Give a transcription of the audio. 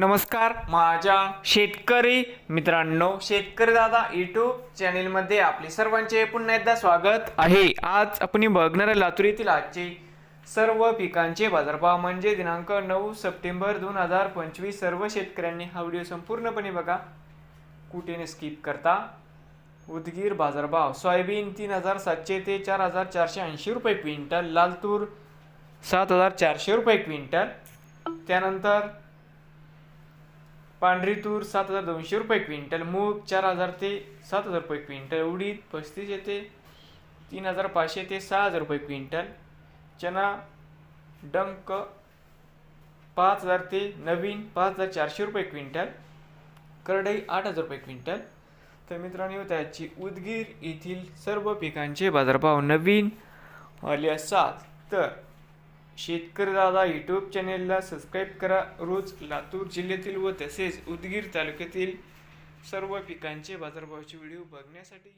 नमस्कार माझ्या शेतकरी मित्रांनो शेतकरी दादा युट्यूब चॅनेलमध्ये आपले सर्वांचे पुन्हा एकदा स्वागत आहे. आज आपण बघणार आहे लातूर येथील आजचे सर्व पिकांचे बाजारभाव. म्हणजे दिनांक नऊ सप्टेंबर दोन हजार पंचवीस सर्व शेतकऱ्यांनी हा व्हिडिओ संपूर्णपणे बघा. कुठेने स्किप करता? उदगीर बाजारभाव. सोयाबीन तीन हजार सातशे ते चार हजार चारशे ऐंशी रुपये क्विंटल. लालतूर सात हजार चारशे रुपये क्विंटल. त्यानंतर पांढरी तूर सात हजार दोनशे रुपये क्विंटल मूग चार हजार ते सात हजार रुपये क्विंटल उडीद पस्तीस येते तीन हजार पाचशे ते सहा हजार रुपये क्विंटल चना डंक पाच हजार ते नवीन पाच हजार चारशे रुपये क्विंटल करडई आठ हजार रुपये क्विंटल. तर मित्रांनो त्याची उदगीर येथील सर्व पिकांचे बाजारभाव नवीन आले असतात. तर शेतकरी दादा यूट्यूब चॅनेलला सबस्क्राईब करा. रोज लातूर जिल्ह्यातील व तसेच उदगीर तालुक्यातील सर्व पिकांचे बाजारभावाचे व्हिडिओ बघण्यासाठी